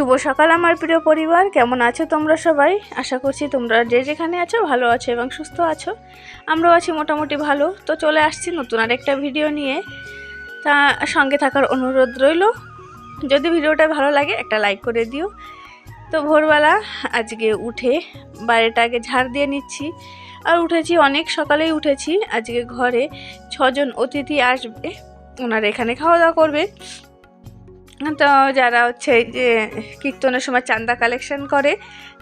শুভ সকাল আমার প্রিয় পরিবার। কেমন আছো তোমরা সবাই? আশা করছি তোমরা যে যেখানে আছো ভালো আছো এবং সুস্থ আছো। আমরাও আছি মোটামুটি ভালো। তো চলে আসছি নতুন আরেকটা ভিডিও নিয়ে। তা সঙ্গে থাকার অনুরোধ রইল। যদি ভিডিওটা ভালো লাগে একটা লাইক করে দিও। তো ভোরবেলা আজকে উঠে বাইরেটা আগে ঝাড় দিয়ে নিচ্ছি। আর উঠেছি, অনেক সকালেই উঠেছি। আজকে ঘরে ছজন অতিথি আসবে। ওনারা এখানে খাওয়া দাওয়া করবে। তো যারা হচ্ছে যে কীর্তনের সময় চাঁদা কালেকশন করে,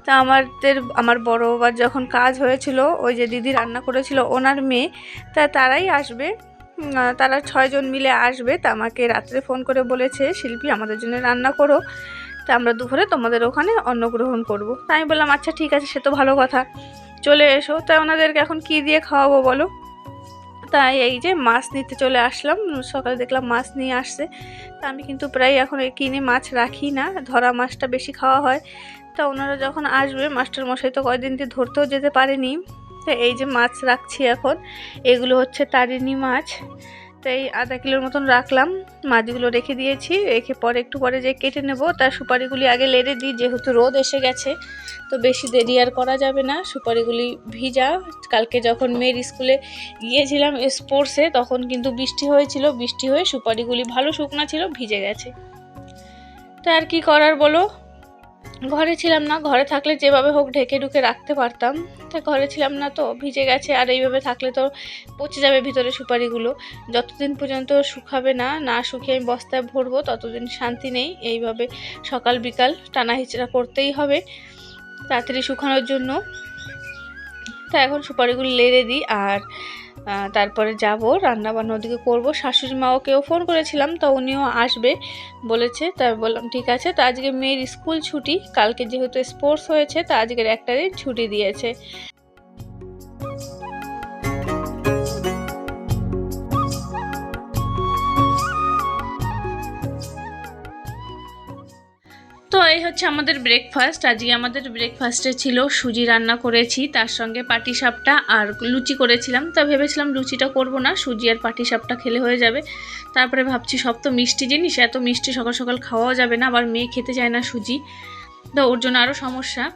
তা আমাদের, আমার বড় বাবার যখন কাজ হয়েছিল, ওই যে দিদি রান্না করেছিল, ওনার মেয়ে, তা তারাই আসবে। তারা ছয়জন মিলে আসবে, তা আমাকে রাত্রে ফোন করে বলেছে, শিল্পী, আমাদের জন্য রান্না করো। তা আমরা দুপুরে তোমাদের ওখানে অন্নগ্রহণ করব। তাই আমি বললাম আচ্ছা ঠিক আছে, সে তো ভালো কথা। চলে এসো। তাই ওনাদেরকে এখন কি দিয়ে খাওয়াবো বলো? তাই এই যে মাছ নিতে চলে আসলাম। সকালে দেখলাম মাছ নিয়ে আসছে। তা আমি কিন্তু প্রায় এখন কিনে মাছ রাখি না, ধরা মাছটা বেশি খাওয়া হয়। তা ওনারা যখন আসবে, মাস্টার মশাই তো কয়েকদিন দিয়ে ধরতেও যেতে পারেনি। তো এই যে মাছ রাখছি এখন, এগুলো হচ্ছে তারিনি মাছ। তাই আধা কিলোর মতন রাখলাম। মাছগুলো রেখে দিয়েছি। রেখে পরে একটু পরে যে কেটে নেব, তার সুপারিগুলি আগে লেড়ে দিই, যেহেতু রোদ এসে গেছে। তো বেশি দেরি আর করা যাবে না। সুপারিগুলি ভিজা। কালকে যখন মেয়ের স্কুলে গিয়েছিলাম স্পোর্টসে, তখন কিন্তু বৃষ্টি হয়েছিল। বৃষ্টি হয়ে সুপারিগুলি ভালো শুকনা ছিল, ভিজে গেছে। তা আর কি করার বলো? ঘরে ছিলাম না, ঘরে থাকলে যেভাবে হোক ঢেকে ঢুকে রাখতে পারতাম। তা ঘরে ছিলাম না তো, ভিজে গেছে আর এইভাবে থাকলে তো পচে যাবে ভিতরে সুপারিগুলো। যতদিন পর্যন্ত শুকাবে না না শুকিয়ে আমি বস্তায় ভরবো, ততদিন শান্তি নেই। এইভাবে সকাল বিকাল টানা হিচড়া করতেই হবে তাড়াতাড়ি শুকানোর জন্য। তা এখন সুপারিগুলো লেড়ে দিই আর তারপরে যাব, রান্নাবান্না ওদিকে করব। শাশুড়ি মাওকেও ফোন করেছিলাম, তো উনিও আসবে বলেছে তাই বললাম, ঠিক আছে। তো আজকে মেয়ের স্কুল ছুটি, কালকে যেহেতু স্পোর্টস হয়েছে, তা আজকের একটা দিন ছুটি দিয়েছে। এই হচ্ছে আমাদের ব্রেকফাস্ট আজকে আমাদের ব্রেকফাস্টে ছিল সুজি রান্না করেছি, তার সঙ্গে পাটিসাপটা আর লুচি করেছিলাম। তা ভেবেছিলাম লুচিটা করব না, সুজি আর পাটিসাপটা খেলে হয়ে যাবে। তারপরে ভাবছি সব তো মিষ্টি জিনিস, এত মিষ্টি সকাল সকাল খাওয়াও যাবে না, আবার মেয়ে খেতে চায় না সুজি। তো ওর জন্য আরও সমস্যা।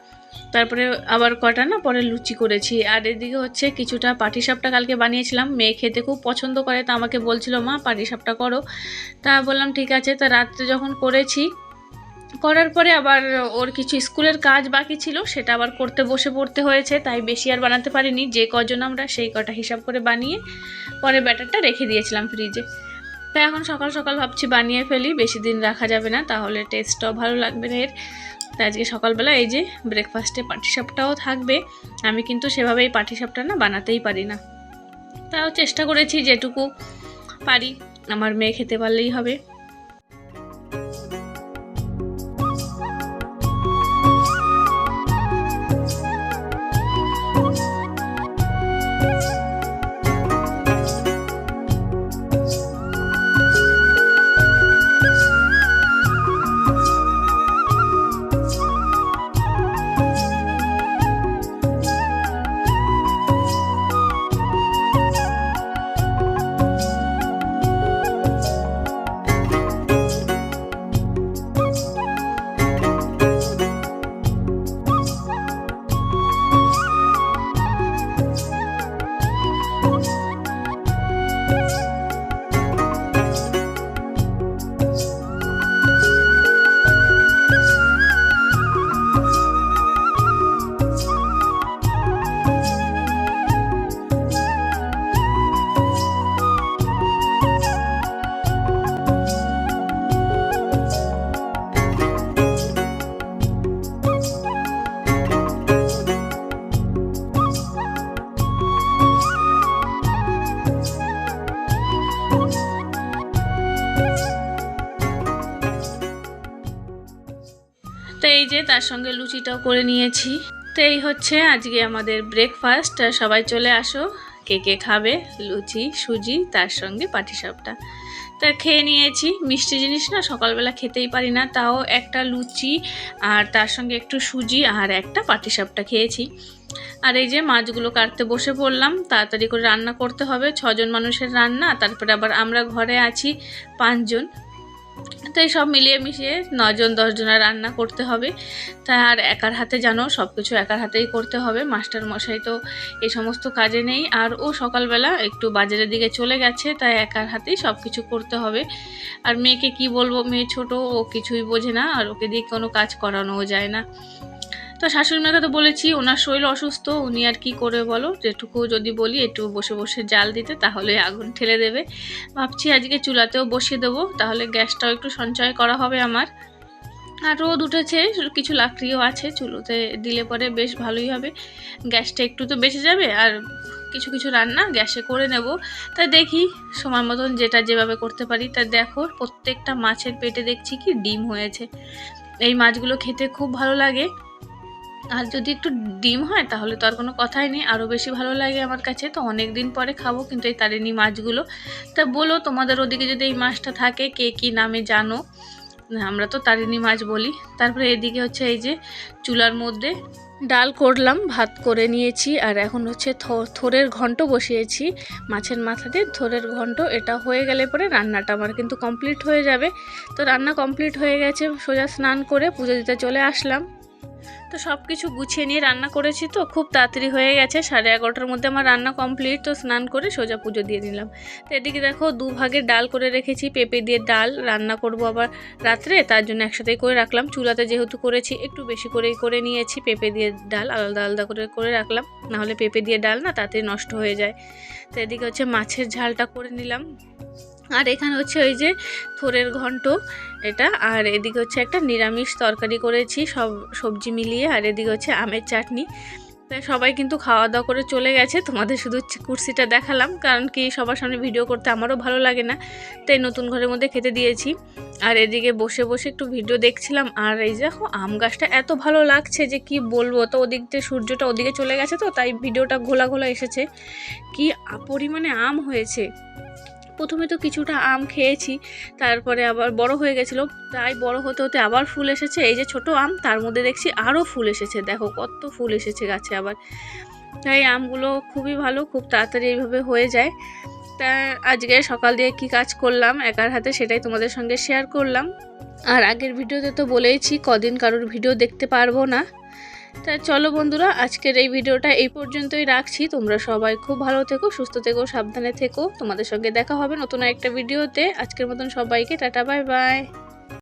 তারপরে আবার কটা না, পরে লুচি করেছি। আর এদিকে হচ্ছে কিছুটা পাটিসাপটা কালকে বানিয়েছিলাম, মেয়ে খেতে খুব পছন্দ করে, তা আমাকে বলছিল, মা, পাটিসাপটা করো। তা বললাম, ঠিক আছে। তা রাত্রে যখন করেছি করার পরে আবার ওর কিছু স্কুলের কাজ বাকি ছিল, সেটা আবার করতে বসে পড়তে হয়েছে, তাই বেশি আর বানাতে পারিনি। যে কজন আমরা সেই কটা হিসাব করে বানিয়ে পরে ব্যাটারটা রেখে দিয়েছিলাম ফ্রিজে তাই এখন সকাল সকাল ভাবছি বানিয়ে ফেলি, বেশি দিন রাখা যাবে না, তাহলে টেস্টটাও ভালো লাগবে এর। তাই আজকে সকালবেলা এই যে ব্রেকফাস্টে পাটিসাপটাও থাকবে, আমি কিন্তু সেভাবেই পাটিসাপটা না বানাতেই পারি না। তাও চেষ্টা করেছি যেটুকু পারি, আমার মেয়ে খেতে পারলেই হবে। এই যে তার সঙ্গে লুচিটাও করে নিয়েছি। তো এই হচ্ছে আজকে আমাদের ব্রেকফাস্ট সবাই চলে আসো। কে কে খাবে? লুচি, সুজি, তার সঙ্গে পাটিসাপটা। তা খেয়ে নিয়েছি। মিষ্টি জিনিস না সকালবেলা খেতেই পারি না, তাও একটা লুচি আর তার সঙ্গে একটু সুজি আর একটা পাটিসাপটা খেয়েছি। আর এই যে মাছগুলো কাটতে বসে পড়লাম, তাড়াতাড়ি করে রান্না করতে হবে। ছজন মানুষের রান্না, তারপরে আবার আমরা ঘরে আছি পাঁচজন। তাই সব মিলিয়ে মিশিয়ে নজন দশজনের রান্না করতে হবে। তাই আর একার হাতে জানো সব কিছু একার হাতেই করতে হবে। মাস্টার মশাই তো এই সমস্ত কাজে নেই। আর ও সকালবেলা একটু বাজারের দিকে চলে গেছে, তাই একার হাতেই সব কিছু করতে হবে। আর মেয়েকে কি বলব? মেয়ে ছোট, ও কিছুই বোঝে না। আর ওকে দিয়ে কোনো কাজ করানোও যায় না। তো শাশুড়ি মাকে তো বলেছি, ওনার শরীর অসুস্থ, উনি আর কি করে বলো? যেটুকু যদি বলি, একটু বসে বসে জাল দিতে, তাহলে আগুন ঠেলে দেবে। ভাবছি আজকে চুলাতেও বসিয়ে দেবো, তাহলে গ্যাসটাও একটু সঞ্চয় করা হবে আমার। আর রোদ উঠেছে, কিছু লাকড়িও আছে, চুলোতে দিলে পরে বেশ ভালোই হবে। গ্যাসটা একটু তো বেঁচে যাবে, আর কিছু কিছু রান্না গ্যাসে করে নেব। তাই দেখি, সময় মতন যেটা যেভাবে করতে পারি। তা দেখো, প্রত্যেকটা মাছের পেটে দেখছি কি ডিম হয়েছে। এই মাছগুলো খেতে খুব ভালো লাগে। আর যদি একটু ডিম হয়, তাহলে তো আর কোনো কথাই নেই। আরও বেশি ভালো লাগে আমার কাছে। তো অনেক দিন পরে খাব কিন্তু এই তারিনি মাছগুলো। তা বলো, তোমাদের ওদিকে যদি এই মাছটা থাকে, কে কী নামে জানো? আমরা তো তারিনি মাছ বলি। তারপরে এদিকে হচ্ছে এই যে চুলার মধ্যে ডাল করলাম, ভাত করে নিয়েছি। আর এখন হচ্ছে থোরের ঘন্ট বসিয়েছি মাছের মাথা দিয়ে থোরের ঘন্ট, এটা হয়ে গেলে পরে রান্নাটা আমার কিন্তু কমপ্লিট হয়ে যাবে। তো রান্না কমপ্লিট হয়ে গেছে, সোজা স্নান করে পুজো দিতে চলে আসলাম। তো সব কিছু গুছিয়ে নিয়ে রান্না করেছি তো, খুব তাড়াতাড়ি হয়ে গেছে। সাড়ে এগারোটার মধ্যে আমার রান্না কমপ্লিট তো স্নান করে সোজা পুজো দিয়ে নিলাম। তো এদিকে দেখো দু ভাগের ডাল করে রেখেছি, পেঁপে দিয়ে ডাল, রান্না করব আবার রাত্রে, তার জন্য একসাথেই করে রাখলাম। চুলাতে যেহেতু করেছি, একটু বেশি করেই করে নিয়েছি, পেঁপে দিয়ে ডাল আলাদা আলাদা করে করে রাখলাম। নাহলে পেঁপে দিয়ে ডাল না তাতে নষ্ট হয়ে যায়। তো এদিকে হচ্ছে মাছের ঝালটা করে নিলাম। আর এখানে হচ্ছে ওই যে থোরের ঘন্ট এটা, আর এদিকে হচ্ছে একটা নিরামিষ তরকারি করেছি, সব সবজি মিলিয়ে, আর এদিকে হচ্ছে আমের চাটনি। সবাই কিন্তু খাওয়া দাওয়া করে চলে গেছে, তোমাদের শুধু কুর্সিটা দেখালাম, কারণ কি সবার সামনে ভিডিও করতে আমারও ভালো লাগে না। তাই নতুন ঘরের মধ্যে খেতে দিয়েছি। আর এদিকে বসে বসে একটু ভিডিও দেখছিলাম, আর এই দেখো আম গাছটা এত ভালো লাগছে যে কি বলব, তো ওদিক দিয়ে সূর্যটা ওদিকে চলে গেছে তো, তাই ভিডিওটা ঘোলা ঘোলা এসেছে। কি পরিমাণে আম হয়েছে। প্রথমে তো কিছুটা আম খেয়েছি, তারপরে আবার বড় হয়ে গেছিল, তাই বড় হতে হতে আবার ফুল এসেছে। এই যে ছোট আম, তার মধ্যে দেখছি আরও ফুল এসেছে। দেখো কত ফুল এসেছে গাছে আবার। তাই আমগুলো খুবই ভালো, খুব তাড়াতাড়ি এইভাবে হয়ে যায়। তা আজকে সকাল দিয়ে কি কাজ করলাম, একার হাতে সেটাই তোমাদের সঙ্গে শেয়ার করলাম। আর আগের ভিডিওতে তো বলেইছি, কদিন কারোর ভিডিও দেখতে পারব না। তা চলো বন্ধুরা, আজকের এই ভিডিওটা এই পর্যন্তই রাখছি। তোমরা সবাই খুব ভালো থেকো, সুস্থ থেকো, সাবধানে থেকো। তোমাদের সঙ্গে দেখা হবে নতুন একটা ভিডিওতে। আজকের মতন সবাইকে টাটা, বাই বাই।